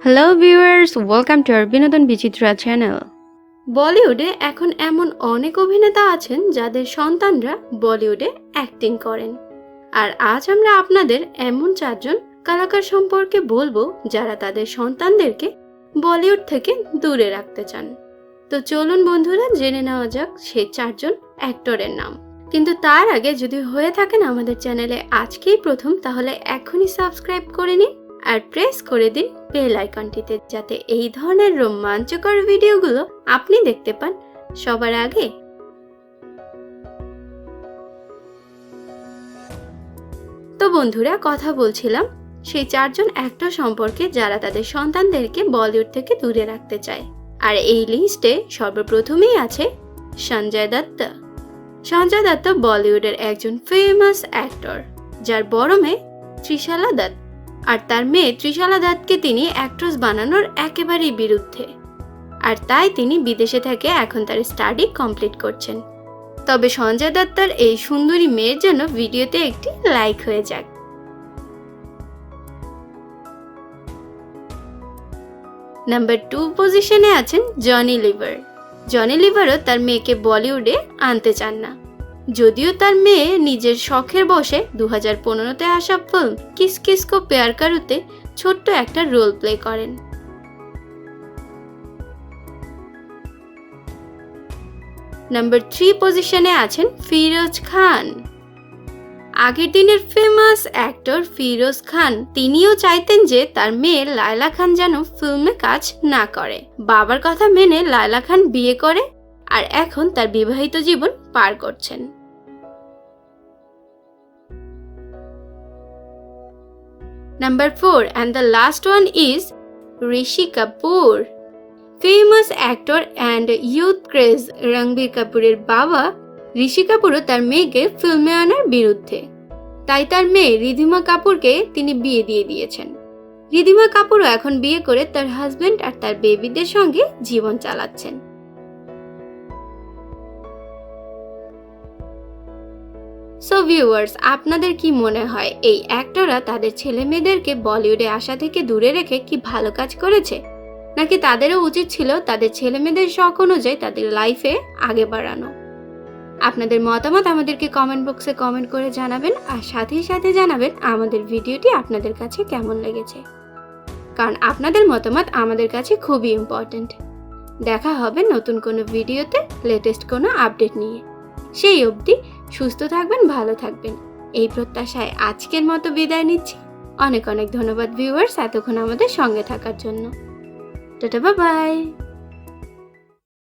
Hello viewers welcome to our Binodon Bichitra channel বলিউডে এখন এমন অনেক অভিনেতা আছেন যাদের সন্তানরা বলিউডে অ্যাক্টিং করেন। আর আজ আমরা আপনাদের এমন চারজন কলাকার সম্পর্কে বলব যারা তাদের সন্তানদেরকে বলিউড থেকে দূরে রাখতে চান। তো চলুন বন্ধুরা, জেনে নেওয়া যাক সেই চারজন অ্যাক্টরের নাম। কিন্তু তার আগে যদি হয়ে থাকেন আমাদের চ্যানেলে আজকেই প্রথম, তাহলে এখনই সাবস্ক্রাইব করে নিন। আর প্রেস করে দিন বেল আইকনটিতে যাতে এই ধরনের রোমাঞ্চকর ভিডিওগুলো আপনি দেখতে পান সবার আগে। তো বন্ধুরা, কথা বলছিলাম, সেই চারজন অ্যাক্টর সম্পর্কে যারা তাদের সন্তানদেরকে বলিউড থেকে দূরে রাখতে চায়। আর এই লিস্টে সর্বপ্রথমেই আছে সঞ্জয় দত্ত। সঞ্জয় দত্ত বলিউডের একজন ফেমাস অ্যাক্টর যার বড় মেয়ে ত্রিশালা দত্ত। আর তার মেয়ে ত্রিশালা দত্তকে তিনি অ্যাক্ট্রেস বানানোর একেবারেই বিরুদ্ধে। আর তাই তিনি বিদেশে থেকে এখন তার স্টাডি কমপ্লিট করছেন। তবে সঞ্জয় দত্তার এই সুন্দরী মেয়ের জন্য ভিডিওতে একটি লাইক হয়ে যাক। নাম্বার টু পজিশনে আছেন জনি লিভার জনি লিভারও তার মেয়েকে বলিউডে আনতে চান না। যদিও তার মেয়ে নিজের শখের বসে দু হাজার পনেরোতে আসা ফিল্ম কিস কিস কো পেয়ার কারুতে ছোট্ট একটা রোল প্লে করেন। নাম্বার থ্রি পজিশনে আছেন ফিরোজ খান। আগের দিনের ফেমাস অ্যাক্টর ফিরোজ খান, তিনিও চাইতেন যে তার মেয়ে লায়লা খান যেন ফিল্মে কাজ না করে। বাবার কথা মেনে লায়লা খান বিয়ে করে আর এখন তার বিবাহিত জীবন পার করছেন। Number 4 and the last one is Rishi Kapoor. Famous actor and youth craze Ranbir কাপুরের বাবা ঋষি কাপুরও তার মেয়েকে ফিল্মে আনার বিরুদ্ধে। তাই তার মেয়ে রিধিমা কাপুরকে তিনি বিয়ে দিয়ে দিয়েছেন। রিধিমা কাপুরও এখন বিয়ে করে তার হাজবেন্ড আর তার বেবিদের সঙ্গে জীবন চালাচ্ছেন। সো ভিউয়ার্স আপনাদের কি মনে হয়, এই অ্যাক্টররা তাদের ছেলে মেয়েদেরকে বলিউডে আসা থেকে দূরে রেখে কি ভালো কাজ করেছে? নাকি তাদেরও উচিত ছিল তাদের ছেলে মেয়েদের শখ অনুযায়ী তাদের লাইফে আগে বাড়ানো? আপনাদের মতামত আমাদেরকে কমেন্ট বক্সে কমেন্ট করে জানাবেন, আর সাথে সাথে জানাবেন আমাদের ভিডিওটি আপনাদের কাছে কেমন লেগেছে। কারণ আপনাদের মতামত আমাদের কাছে খুবই ইম্পর্ট্যান্ট দেখা হবে নতুন কোনো ভিডিওতে লেটেস্ট কোনো আপডেট নিয়ে। সেই অবধি সুস্থ থাকবেন, ভালো থাকবেন। এই প্রত্যাশায় আজকের মতো বিদায় নিচ্ছি। অনেক অনেক ধন্যবাদ ভিউয়ার্স এতক্ষণ আমাদের সঙ্গে থাকার জন্য। Tata bye